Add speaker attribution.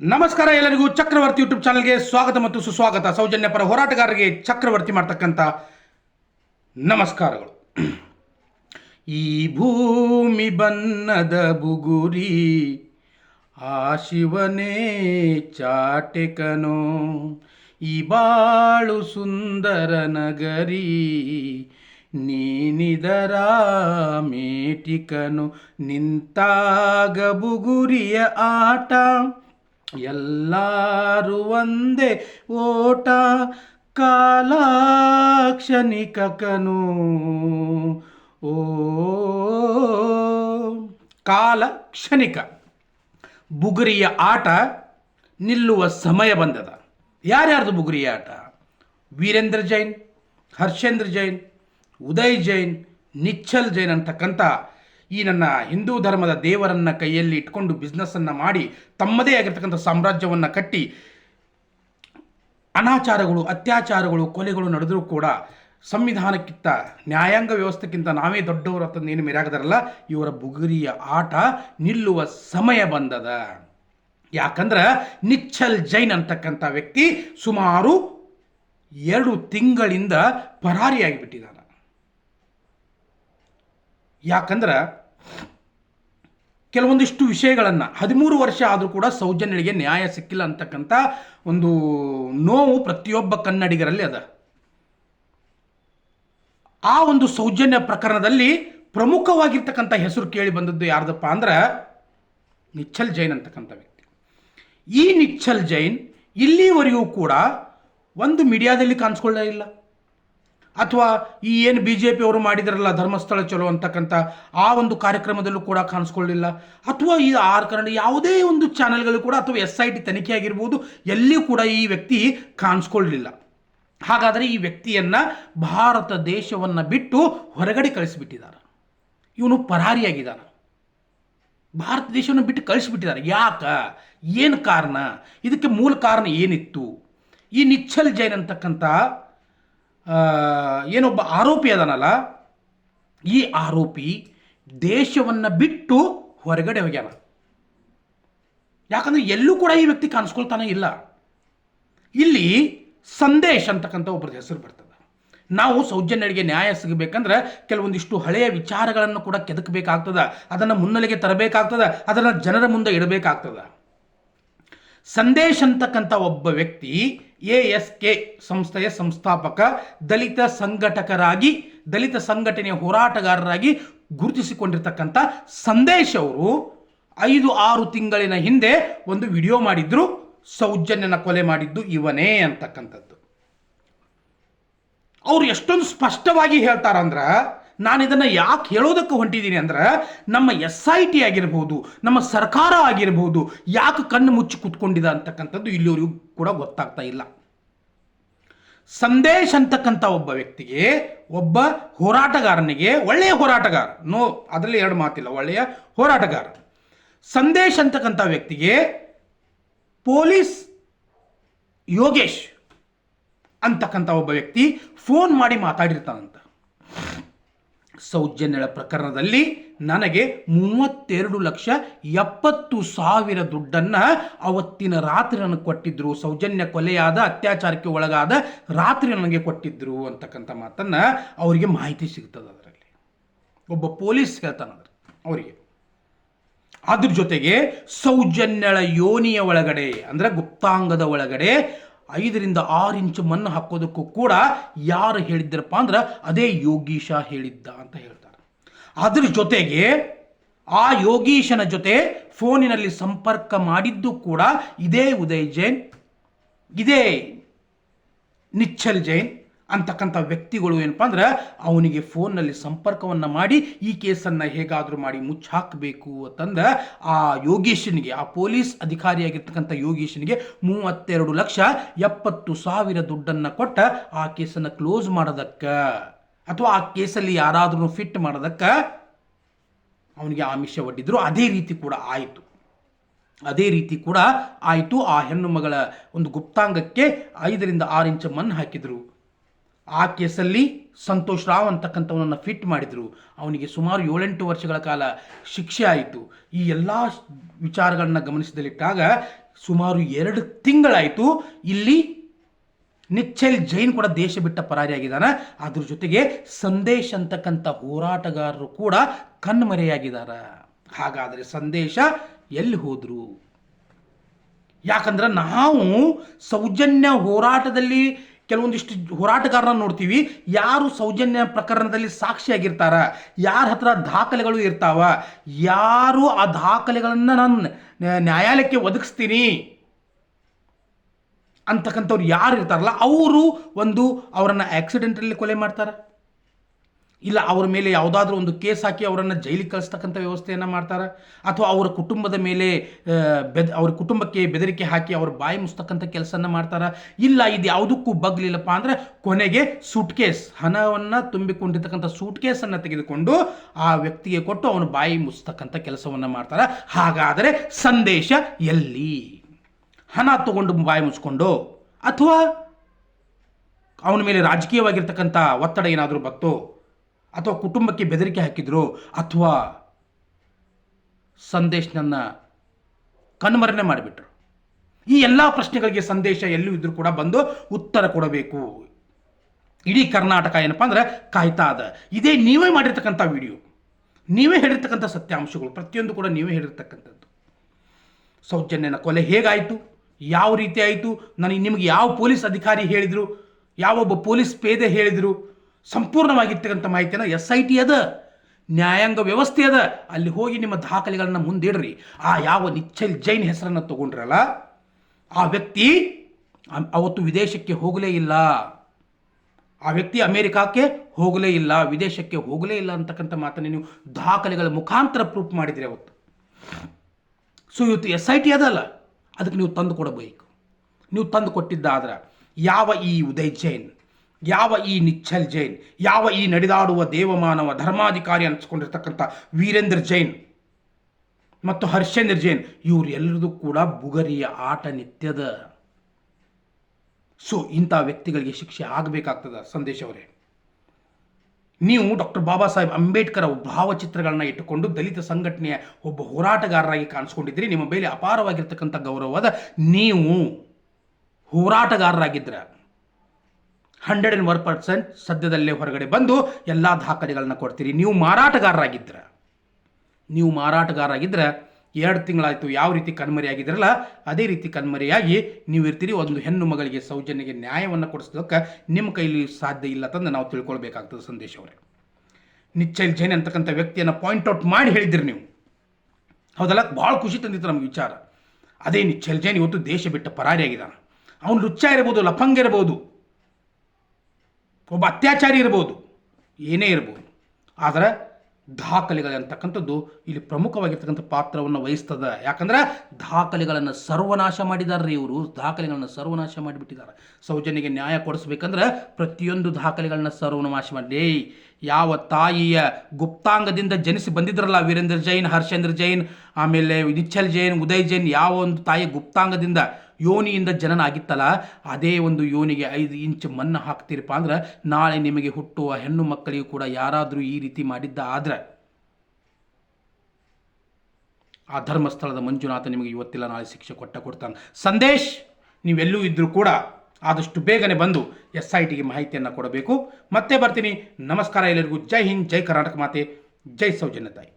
Speaker 1: ನಮಸ್ಕಾರ ಎಲ್ಲರಿಗೂ ಚಕ್ರವರ್ತಿ ಯೂಟ್ಯೂಬ್ ಚಾನಲ್ಗೆ ಸ್ವಾಗತ ಮತ್ತು ಸುಸ್ವಾಗತ. ಸೌಜನ್ಯ ಪರ ಹೋರಾಟಗಾರರಿಗೆ ಚಕ್ರವರ್ತಿ ಮಾಡ್ತಕ್ಕಂಥ ನಮಸ್ಕಾರಗಳು. ಈ ಭೂಮಿ ಬನ್ನದ ಬುಗುರಿ, ಆ ಶಿವನೇ ಚಾಟೆಕನೋ, ಈ ಬಾಳು ಸುಂದರ ನಗರಿ ನೀನಿದರ ಮೇಟಿಕನು, ನಿಂತಾಗ ಬುಗುರಿಯ ಆಟ ಎಲ್ಲರೂ ಒಂದೇ ಓಟ, ಕಾಲಾಕ್ಷಣಿಕಕನು. ಓ ಕಾಲ ಕ್ಷಣಿಕ ಬುಗುರಿಯ ಆಟ ನಿಲ್ಲುವ ಸಮಯ ಬಂದದ. ಯಾರ್ಯಾರ್ದು ಬುಗುರಿಯ ಆಟ? ವೀರೇಂದ್ರ ಜೈನ್, ಹರ್ಷೇಂದ್ರ ಜೈನ್, ಉದಯ್ ಜೈನ್, ನಿಚ್ಚಲ್ ಜೈನ್ ಅಂತಕ್ಕಂಥ ಈ ನನ್ನ ಹಿಂದೂ ಧರ್ಮದ ದೇವರನ್ನ ಕೈಯಲ್ಲಿ ಇಟ್ಕೊಂಡು ಬಿಸ್ನೆಸ್ಸನ್ನು ಮಾಡಿ ತಮ್ಮದೇ ಆಗಿರ್ತಕ್ಕಂಥ ಸಾಮ್ರಾಜ್ಯವನ್ನು ಕಟ್ಟಿ ಅನಾಚಾರಗಳು, ಅತ್ಯಾಚಾರಗಳು, ಕೊಲೆಗಳು ನಡೆದರೂ ಕೂಡ ಸಂವಿಧಾನಕ್ಕಿಂತ ನ್ಯಾಯಾಂಗ ವ್ಯವಸ್ಥೆಗಿಂತ ನಾವೇ ದೊಡ್ಡವರು ಅಂತಂದು ಏನು ಮೇರಾಗದಾರಲ್ಲ ಇವರ ಬುಗುರಿಯ ಆಟ ನಿಲ್ಲುವ ಸಮಯ ಬಂದದ. ಯಾಕಂದ್ರೆ ನಿಚ್ಚಲ್ ಜೈನ್ ಅಂತಕ್ಕಂಥ ವ್ಯಕ್ತಿ ಸುಮಾರು ಎರಡು ತಿಂಗಳಿಂದ ಪರಾರಿಯಾಗಿಬಿಟ್ಟಿದ್ದಾನೆ. ಯಾಕಂದ್ರೆ ಕೆಲವೊಂದಿಷ್ಟು ವಿಷಯಗಳನ್ನು ಹದಿಮೂರು ವರ್ಷ ಆದರೂ ಕೂಡ ಸೌಜನ್ಯಳಿಗೆ ನ್ಯಾಯ ಸಿಕ್ಕಿಲ್ಲ ಅಂತಕ್ಕಂಥ ಒಂದು ನೋವು ಪ್ರತಿಯೊಬ್ಬ ಕನ್ನಡಿಗರಲ್ಲಿ ಅದ. ಆ ಒಂದು ಸೌಜನ್ಯ ಪ್ರಕರಣದಲ್ಲಿ ಪ್ರಮುಖವಾಗಿರ್ತಕ್ಕಂಥ ಹೆಸರು ಕೇಳಿ ಬಂದದ್ದು ಯಾರ್ದಪ್ಪ ಅಂದ್ರೆ ನಿಚ್ಚಲ್ ಜೈನ್ ಅಂತಕ್ಕಂಥ ವ್ಯಕ್ತಿ. ಈ ನಿಚ್ಚಲ್ ಜೈನ್ ಇಲ್ಲಿವರೆಗೂ ಕೂಡ ಒಂದು ಮೀಡಿಯಾದಲ್ಲಿ ಕಾಣಿಸ್ಕೊಳ್ಳೇ ಇಲ್ಲ. ಅಥವಾ ಈ ಏನು ಬಿ ಜೆ ಪಿಯವರು ಮಾಡಿದಾರಲ್ಲ ಧರ್ಮಸ್ಥಳ ಚಲೋ ಅಂತಕ್ಕಂಥ ಆ ಒಂದು ಕಾರ್ಯಕ್ರಮದಲ್ಲೂ ಕೂಡ ಕಾಣಿಸ್ಕೊಳ್ಳಿಲ್ಲ. ಅಥವಾ ಈ ಆರ್ ಕನ್ನಡ ಯಾವುದೇ ಒಂದು ಚಾನೆಲ್ಗಳು ಕೂಡ ಅಥವಾ ಎಸ್ ಐ ಟಿ ತನಿಖೆ ಆಗಿರ್ಬೋದು, ಎಲ್ಲಿಯೂ ಕೂಡ ಈ ವ್ಯಕ್ತಿ ಕಾಣಿಸ್ಕೊಳ್ಳಲಿಲ್ಲ ಹಾಗಾದರೆ ಈ ವ್ಯಕ್ತಿಯನ್ನು ಭಾರತ ದೇಶವನ್ನು ಬಿಟ್ಟು ಹೊರಗಡೆ ಕಳಿಸಿಬಿಟ್ಟಿದ್ದಾರೆ. ಇವನು ಪರಾರಿಯಾಗಿದ್ದಾನೆ. ಭಾರತ ದೇಶವನ್ನು ಬಿಟ್ಟು ಕಳಿಸಿಬಿಟ್ಟಿದ್ದಾರೆ. ಯಾಕ? ಏನು ಕಾರಣ? ಇದಕ್ಕೆ ಮೂಲ ಕಾರಣ ಏನಿತ್ತು? ಈ ನಿಚ್ಚಲ್ ಜೈನ್ ಅಂತಕ್ಕಂಥ ಏನೊಬ್ಬ ಆರೋಪಿ ಅದನಲ್ಲ? ಈ ಆರೋಪಿ ದೇಶವನ್ನು ಬಿಟ್ಟು ಹೊರಗಡೆ ಹೋಗ್ಯಾನ. ಯಾಕಂದ್ರೆ ಎಲ್ಲೂ ಕೂಡ ಈ ವ್ಯಕ್ತಿ ಕಾಣಿಸ್ಕೊಳ್ತಾನೆ ಇಲ್ಲ. ಇಲ್ಲಿ ಸಂದೇಶ್ ಅಂತಕ್ಕಂಥ ಒಬ್ಬರ ಹೆಸರು ಬರ್ತದೆ. ನಾವು ಸೌಜನ್ಯರಿಗೆ ನ್ಯಾಯ ಸಿಗಬೇಕಂದ್ರೆ ಕೆಲವೊಂದಿಷ್ಟು ಹಳೆಯ ವಿಚಾರಗಳನ್ನು ಕೂಡ ಕೆದಕಬೇಕಾಗ್ತದ. ಅದನ್ನು ಮುನ್ನೆಲೆಗೆ ತರಬೇಕಾಗ್ತದ. ಅದನ್ನು ಜನರ ಮುಂದೆ ಇಡಬೇಕಾಗ್ತದ. ಸಂದೇಶ್ ಅಂತಕ್ಕಂಥ ಒಬ್ಬ ವ್ಯಕ್ತಿ ಎ ಎಸ್ ಕೆ ಸಂಸ್ಥೆಯ ಸಂಸ್ಥಾಪಕ, ದಲಿತ ಸಂಘಟಕರಾಗಿ, ದಲಿತ ಸಂಘಟನೆಯ ಹೋರಾಟಗಾರರಾಗಿ ಗುರುತಿಸಿಕೊಂಡಿರ್ತಕ್ಕಂಥ ಸಂದೇಶ್ ಅವರು ಐದು ಆರು ತಿಂಗಳಿನ ಹಿಂದೆ ಒಂದು ವಿಡಿಯೋ ಮಾಡಿದ್ರು, ಸೌಜನ್ಯನ ಕೊಲೆ ಮಾಡಿದ್ದು ಇವನೇ ಅಂತಕ್ಕಂಥದ್ದು. ಅವ್ರು ಎಷ್ಟೊಂದು ಸ್ಪಷ್ಟವಾಗಿ ಹೇಳ್ತಾರಂದ್ರ ನಾನು ಇದನ್ನು ಯಾಕೆ ಹೇಳೋದಕ್ಕೆ ಹೊಂಟಿದ್ದೀನಿ ಅಂದ್ರೆ ನಮ್ಮ ಎಸ್ ಐ ಟಿ ಆಗಿರ್ಬೋದು, ನಮ್ಮ ಸರ್ಕಾರ ಆಗಿರ್ಬೋದು ಯಾಕೆ ಕಣ್ಣು ಮುಚ್ಚಿ ಕುತ್ಕೊಂಡಿದೆ ಅಂತಕ್ಕಂಥದ್ದು ಇಲ್ಲಿವರಿಗೂ ಕೂಡ ಗೊತ್ತಾಗ್ತಾ ಇಲ್ಲ. ಸಂದೇಶ್ ಅಂತಕ್ಕಂಥ ಒಬ್ಬ ವ್ಯಕ್ತಿಗೆ, ಒಬ್ಬ ಹೋರಾಟಗಾರನಿಗೆ, ಒಳ್ಳೆಯ ಹೋರಾಟಗಾರ, ನೋ, ಅದರಲ್ಲಿ ಎರಡು ಮಾತಿಲ್ಲ, ಒಳ್ಳೆಯ ಹೋರಾಟಗಾರ. ಸಂದೇಶ್ ಅಂತಕ್ಕಂಥ ವ್ಯಕ್ತಿಗೆ ಪೊಲೀಸ್ ಯೋಗೇಶ್ ಅಂತಕ್ಕಂಥ ಒಬ್ಬ ವ್ಯಕ್ತಿ ಫೋನ್ ಮಾಡಿ ಮಾತಾಡಿರ್ತಾನಂತ. ಸೌಜನ್ಯಳ ಪ್ರಕರಣದಲ್ಲಿ ನನಗೆ ಮೂವತ್ತೆರಡು ಲಕ್ಷ ಎಪ್ಪತ್ತು ಸಾವಿರ ದುಡ್ಡನ್ನು ಅವತ್ತಿನ ರಾತ್ರಿ ನನಗೆ ಕೊಟ್ಟಿದ್ರು. ಸೌಜನ್ಯ ಕೊಲೆಯಾದ, ಅತ್ಯಾಚಾರಕ್ಕೆ ಒಳಗಾದ ರಾತ್ರಿ ನನಗೆ ಕೊಟ್ಟಿದ್ರು ಅಂತಕ್ಕಂಥ ಮಾತನ್ನು ಅವರಿಗೆ ಮಾಹಿತಿ ಸಿಗ್ತದೆ ಅದರಲ್ಲಿ. ಒಬ್ಬ ಪೊಲೀಸ್ ಹೇಳ್ತಾನೆ ಅವರಿಗೆ. ಅದ್ರ ಜೊತೆಗೆ ಸೌಜನ್ಯಳ ಯೋನಿಯ ಒಳಗಡೆ, ಅಂದ್ರೆ ಗುಪ್ತಾಂಗದ ಒಳಗಡೆ ಐದರಿಂದ ಆರು ಇಂಚು ಮಣ್ಣು ಹಾಕೋದಕ್ಕೂ ಕೂಡ ಯಾರು ಹೇಳಿದ್ದರಪ್ಪ ಅಂದ್ರೆ ಅದೇ ಯೋಗೀಶ ಹೇಳಿದ್ದ ಅಂತ ಹೇಳ್ತಾರೆ. ಅದ್ರ ಜೊತೆಗೆ ಆ ಯೋಗೀಶನ ಜೊತೆ ಫೋನಿನಲ್ಲಿ ಸಂಪರ್ಕ ಮಾಡಿದ್ದು ಕೂಡ ಇದೇ ಉದಯ್ ಜೈನ್, ಇದೇ ನಿಚ್ಚಲ್ ಜೈನ್. ಅಂತಕ್ಕಂಥ ವ್ಯಕ್ತಿಗಳು ಏನಪ್ಪ ಅಂದ್ರೆ ಅವನಿಗೆ ಫೋನ್ನಲ್ಲಿ ಸಂಪರ್ಕವನ್ನು ಮಾಡಿ, ಈ ಕೇಸನ್ನು ಹೇಗಾದರೂ ಮಾಡಿ ಮುಚ್ಚಾಕಬೇಕು ಅಂತಂದ ಆ ಯೋಗೇಶನಿಗೆ, ಆ ಪೊಲೀಸ್ ಅಧಿಕಾರಿಯಾಗಿರ್ತಕ್ಕಂಥ ಯೋಗೇಶನಿಗೆ ಮೂವತ್ತೆರಡು ಲಕ್ಷ ಎಪ್ಪತ್ತು ಸಾವಿರ ದುಡ್ಡನ್ನು ಕೊಟ್ಟ ಆ ಕೇಸನ್ನು ಕ್ಲೋಸ್ ಮಾಡೋದಕ್ಕೆ, ಅಥವಾ ಆ ಕೇಸಲ್ಲಿ ಯಾರಾದರೂ ಫಿಟ್ ಮಾಡೋದಕ್ಕೆ ಅವನಿಗೆ ಆಮಿಷ ಒಡ್ಡಿದ್ರು. ಅದೇ ರೀತಿ ಕೂಡ ಆಯಿತು. ಅದೇ ರೀತಿ ಕೂಡ ಆಯಿತು. ಆ ಹೆಣ್ಣು ಮಗಳ ಒಂದು ಗುಪ್ತಾಂಗಕ್ಕೆ ಐದರಿಂದ ಆರು ಇಂಚು ಮಣ್ಣು ಹಾಕಿದರು. ಆ ಕೇಸಲ್ಲಿ ಸಂತೋಷ್ ರಾವ್ ಅಂತಕ್ಕಂಥವನನ್ನು ಫಿಟ್ ಮಾಡಿದರು. ಅವನಿಗೆ ಸುಮಾರು ಏಳೆಂಟು ವರ್ಷಗಳ ಕಾಲ ಶಿಕ್ಷೆ ಆಯಿತು. ಈ ಎಲ್ಲ ವಿಚಾರಗಳನ್ನ ಗಮನಿಸಿದಲ್ಲಿಟ್ಟಾಗ ಸುಮಾರು ಎರಡು ತಿಂಗಳಾಯಿತು. ಇಲ್ಲಿ ನಿಚ್ಚಲ್ ಜೈನ್ ಕೂಡ ದೇಶ ಬಿಟ್ಟ ಪರಾರಿಯಾಗಿದ್ದಾನೆ. ಅದ್ರ ಜೊತೆಗೆ ಸಂದೇಶ್ ಅಂತಕ್ಕಂಥ ಹೋರಾಟಗಾರರು ಕೂಡ ಕಣ್ಮರೆಯಾಗಿದ್ದಾರೆ. ಹಾಗಾದರೆ ಸಂದೇಶ ಎಲ್ಲಿ ಹೋದರು? ಯಾಕಂದ್ರೆ ನಾವು ಸೌಜನ್ಯ ಹೋರಾಟದಲ್ಲಿ ಕೆಲವೊಂದಿಷ್ಟು ಹೋರಾಟಗಾರರನ್ನ ನೋಡ್ತೀವಿ. ಯಾರು ಸೌಜನ್ಯ ಪ್ರಕರಣದಲ್ಲಿ ಸಾಕ್ಷಿಯಾಗಿರ್ತಾರ? ಯಾರ ಹತ್ರ ದಾಖಲೆಗಳು ಇರ್ತಾವ? ಯಾರು ಆ ದಾಖಲೆಗಳನ್ನು ನಾನು ನ್ಯಾಯಾಲಯಕ್ಕೆ ಒದಗಿಸ್ತೀನಿ? ಅಂತಕ್ಕಂಥವ್ರು ಯಾರು ಇರ್ತಾರಲ್ಲ, ಅವರು ಒಂದು ಅವರನ್ನು ಆಕ್ಸಿಡೆಂಟಲ್ಲಿ ಕೊಲೆ ಮಾಡ್ತಾರೆ. ಇಲ್ಲ, ಅವರ ಮೇಲೆ ಯಾವುದಾದ್ರೂ ಒಂದು ಕೇಸ್ ಹಾಕಿ ಅವರನ್ನು ಜೈಲಿಗೆ ಕಳಿಸ್ತಕ್ಕಂಥ ವ್ಯವಸ್ಥೆಯನ್ನು ಮಾಡ್ತಾರೆ, ಅಥವಾ ಅವರ ಕುಟುಂಬದ ಮೇಲೆ ಬೆದ್, ಅವ್ರ ಕುಟುಂಬಕ್ಕೆ ಬೆದರಿಕೆ ಹಾಕಿ ಅವ್ರ ಬಾಯಿ ಮುಸ್ತಕ್ಕಂಥ ಕೆಲಸನ ಮಾಡ್ತಾರೆ. ಇಲ್ಲ, ಇದು ಯಾವುದಕ್ಕೂ ಬಗ್ಲಿಲ್ಲಪ್ಪ ಅಂದರೆ ಕೊನೆಗೆ ಸೂಟ್ ಕೇಸ್ ಹಣವನ್ನು ತುಂಬಿಕೊಂಡಿರ್ತಕ್ಕಂಥ ಸೂಟ್ ಕೇಸನ್ನು ತೆಗೆದುಕೊಂಡು ಆ ವ್ಯಕ್ತಿಗೆ ಕೊಟ್ಟು ಅವನು ಬಾಯಿ ಮುಸ್ತಕ್ಕಂಥ ಕೆಲಸವನ್ನು ಮಾಡ್ತಾರೆ. ಹಾಗಾದರೆ ಸಂದೇಶ ಎಲ್ಲಿ? ಹಣ ತಗೊಂಡು ಬಾಯಿ ಮುಚ್ಕೊಂಡು, ಅಥವಾ ಅವನ ಮೇಲೆ ರಾಜಕೀಯವಾಗಿರ್ತಕ್ಕಂಥ ಒತ್ತಡ ಏನಾದರೂ ಬತ್ತೋ? ಅಥವಾ ಕುಟುಂಬಕ್ಕೆ ಬೆದರಿಕೆ ಹಾಕಿದ್ರು ಅಥವಾ ಸಂದೇಶನನ್ನ ಕಣ್ಮರಣೆ ಮಾಡಿಬಿಟ್ರು. ಈ ಎಲ್ಲ ಪ್ರಶ್ನೆಗಳಿಗೆ ಸಂದೇಶ ಎಲ್ಲೂ ಇದ್ರೂ ಕೂಡ ಬಂದು ಉತ್ತರ ಕೊಡಬೇಕು. ಇಡೀ ಕರ್ನಾಟಕ ಏನಪ್ಪ ಅಂದ್ರೆ ಕಾಯ್ತಾ ಅದ. ಇದೇ ನೀವೇ ಮಾಡಿರ್ತಕ್ಕಂಥ ವಿಡಿಯೋ. ನೀವೇ ಹೇಳಿರ್ತಕ್ಕಂಥ ಸತ್ಯಾಂಶಗಳು. ಪ್ರತಿಯೊಂದು ಕೂಡ ನೀವೇ ಹೇಳಿರ್ತಕ್ಕಂಥದ್ದು. ಸೌಜನ್ಯನ ಕೊಲೆ ಹೇಗಾಯಿತು? ಯಾವ ರೀತಿ ಆಯಿತು? ನನಗೆ ನಿಮಗೆ ಯಾವ ಪೊಲೀಸ್ ಅಧಿಕಾರಿ ಹೇಳಿದರು? ಯಾವೊಬ್ಬ ಪೊಲೀಸ್ ಪೇದೆ ಹೇಳಿದರು? ಸಂಪೂರ್ಣವಾಗಿರ್ತಕ್ಕಂಥ ಮಾಹಿತಿಯನ್ನು ಎಸ್ ಐ ಟಿ ಅದ, ನ್ಯಾಯಾಂಗ ವ್ಯವಸ್ಥೆ ಅದ. ಅಲ್ಲಿ ಹೋಗಿ ನಿಮ್ಮ ದಾಖಲೆಗಳನ್ನು ಮುಂದಿಡ್ರಿ. ಆ ಯಾವ ನಿಚ್ಚಲ್ ಜೈನ್ ಹೆಸರನ್ನು ತಗೊಂಡ್ರಲ್ಲ, ಆ ವ್ಯಕ್ತಿ ಅವತ್ತು ವಿದೇಶಕ್ಕೆ ಹೋಗಲೇ ಇಲ್ಲ. ಆ ವ್ಯಕ್ತಿ ಅಮೇರಿಕಾಕ್ಕೆ ಹೋಗಲೇ ಇಲ್ಲ, ವಿದೇಶಕ್ಕೆ ಹೋಗಲೇ ಇಲ್ಲ ಅಂತಕ್ಕಂಥ ಮಾತನ್ನು ನೀವು ದಾಖಲೆಗಳ ಮುಖಾಂತರ ಪ್ರೂಫ್ ಮಾಡಿದಿರಿ ಅವತ್ತು. ಸೊ ಇವತ್ತು ಎಸ್ ಐ ಟಿ ಅದಲ್ಲ. ಅದಕ್ಕೆ ನೀವು ತಂದು ಕೊಡಬೇಕು. ನೀವು ತಂದು ಕೊಟ್ಟಿದ್ದಾದ್ರೆ ಯಾವ ಈ ಉದಯ್ ಜೈನ್? ಯಾವ ಈ ನಿಚ್ಚಲ್ ಜೈನ್, ಯಾವ ಈ ನಡೆದಾಡುವ ದೇವಮಾನವ ಧರ್ಮಾಧಿಕಾರಿ ಅನಿಸ್ಕೊಂಡಿರ್ತಕ್ಕಂಥ ವೀರೇಂದ್ರ ಜೈನ್ ಮತ್ತು ಹರ್ಷೇಂದ್ರ ಜೈನ್ ಇವರೆಲ್ಲರದು ಕೂಡ ಬುಗರಿಯ ಆಟ ನಿತ್ಯದ. ಸೊ ಇಂಥ ವ್ಯಕ್ತಿಗಳಿಗೆ ಶಿಕ್ಷೆ ಆಗಬೇಕಾಗ್ತದ ಸಂದೇಶ್ ಅವರೇ. ನೀವು ಡಾಕ್ಟರ್ ಬಾಬಾ ಸಾಹೇಬ್ ಅಂಬೇಡ್ಕರ್ ಭಾವಚಿತ್ರಗಳನ್ನ ಇಟ್ಟುಕೊಂಡು ದಲಿತ ಸಂಘಟನೆಯ ಒಬ್ಬ ಹೋರಾಟಗಾರರಾಗಿ ಕಾಣಿಸ್ಕೊಂಡಿದ್ರಿ ನಿಮ್ಮ ಮೇಲೆ ಅಪಾರವಾಗಿರ್ತಕ್ಕಂಥ ಗೌರವವಾದ ನೀವು ಹೋರಾಟಗಾರರಾಗಿದ್ರ. ಹಂಡ್ರೆಡ್ ಆ್ಯಂಡ್ ಒನ್ ಪರ್ಸೆಂಟ್ ಸದ್ಯದಲ್ಲೇ ಹೊರಗಡೆ ಬಂದು ಎಲ್ಲ ದಾಖಲೆಗಳನ್ನ ಕೊಡ್ತೀರಿ. ನೀವು ಮಾರಾಟಗಾರರಾಗಿದ್ರ. ನೀವು ಮಾರಾಟಗಾರರಾಗಿದ್ದರೆ ಎರಡು ತಿಂಗಳಾಯಿತು ಯಾವ ರೀತಿ ಕಣ್ಮರೆಯಾಗಿದ್ರಲ್ಲ, ಅದೇ ರೀತಿ ಕಣ್ಮರೆಯಾಗಿ ನೀವು ಇರ್ತೀರಿ. ಒಂದು ಹೆಣ್ಣು ಮಗಳಿಗೆ ಸೌಜನ್ಯಗೆ ನ್ಯಾಯವನ್ನು ಕೊಡಿಸೋದಕ್ಕೆ ನಿಮ್ಮ ಕೈಲಿ ಸಾಧ್ಯ ಇಲ್ಲ ತಂದು ನಾವು ತಿಳ್ಕೊಳ್ಬೇಕಾಗ್ತದೆ ಸಂದೇಶ ಅವರೇ. ನಿಚ್ಚಲ್ ಜೈನ್ ಅಂತಕ್ಕಂಥ ವ್ಯಕ್ತಿಯನ್ನು ಪಾಯಿಂಟ್ ಔಟ್ ಮಾಡಿ ಹೇಳಿದ್ರಿ ನೀವು. ಹೌದಲ್ಲ? ಭಾಳ ಖುಷಿ ತಂದಿತ್ತು ನಮಗೆ ವಿಚಾರ. ಅದೇ ನಿಚ್ಚಲ್ ಜೈನ್ ಇವತ್ತು ದೇಶ ಬಿಟ್ಟ ಪರಾರಿಯಾಗಿದ್ದಾನೆ. ಅವನು ಲುಚ್ಚ ಇರ್ಬೋದು, ಲಫಂಗ ಇರ್ಬೋದು. ಒಬ್ಬ ಅತ್ಯಾಚಾರಿ ಇರ್ಬೋದು, ಏನೇ ಇರ್ಬೋದು. ಆದರೆ ದಾಖಲೆಗಳಂತಕ್ಕಂಥದ್ದು ಇಲ್ಲಿ ಪ್ರಮುಖವಾಗಿರ್ತಕ್ಕಂಥ ಪಾತ್ರವನ್ನು ವಹಿಸ್ತದೆ. ಯಾಕಂದ್ರೆ ದಾಖಲೆಗಳನ್ನು ಸರ್ವನಾಶ ಮಾಡಿದಾರ್ರಿ ಇವರು. ದಾಖಲೆಗಳನ್ನು ಸರ್ವನಾಶ ಮಾಡಿಬಿಟ್ಟಿದ್ದಾರೆ. ಸೌಜನ್ಯಗೆ ನ್ಯಾಯ ಕೊಡಿಸ್ಬೇಕಂದ್ರೆ ಪ್ರತಿಯೊಂದು ದಾಖಲೆಗಳನ್ನ ಸರ್ವನಾಶ ಮಾಡಿ. ಯಾವ ತಾಯಿಯ ಗುಪ್ತಾಂಗದಿಂದ ಜನಿಸಿ ಬಂದಿದ್ರಲ್ಲ ವೀರೇಂದ್ರ ಜೈನ್, ಹರ್ಷೇಂದ್ರ ಜೈನ್, ಆಮೇಲೆ ನಿಚ್ಚಲ್ ಜೈನ್, ಉದಯ್ ಜೈನ್, ಯಾವ ಒಂದು ತಾಯಿಯ ಗುಪ್ತಾಂಗದಿಂದ ಯೋನಿಯಿಂದ ಜನನ ಆಗಿತ್ತಲ್ಲ ಅದೇ ಒಂದು ಯೋನಿಗೆ ಐದು ಇಂಚ್ ಮಣ್ಣು ಹಾಕ್ತೀರಪ್ಪ ಅಂದ್ರೆ ನಾಳೆ ನಿಮಗೆ ಹುಟ್ಟುವ ಹೆಣ್ಣು ಮಕ್ಕಳಿಗೂ ಕೂಡ ಯಾರಾದರೂ ಈ ರೀತಿ ಮಾಡಿದ್ದ ಆದರೆ. ಆ ಧರ್ಮಸ್ಥಳದ ಮಂಜುನಾಥ ನಿಮಗೆ ಇವತ್ತಿಲ್ಲ, ನಾಳೆ ಶಿಕ್ಷೆ ಕೊಟ್ಟ ಕೊಡ್ತಾನೆ. ಸಂದೇಶ್, ನೀವೆಲ್ಲೂ ಇದ್ದರೂ ಕೂಡ ಆದಷ್ಟು ಬೇಗನೆ ಬಂದು ಎಸ್ ಐ ಟಿಗೆ ಮಾಹಿತಿಯನ್ನು ಕೊಡಬೇಕು. ಮತ್ತೆ ಬರ್ತೀನಿ. ನಮಸ್ಕಾರ ಎಲ್ಲರಿಗೂ. ಜೈ ಹಿಂದ್, ಜೈ ಕರ್ನಾಟಕ ಮಾತೆ. ಜೈ ಸೌಜನ್ಯ ತಾಯಿ.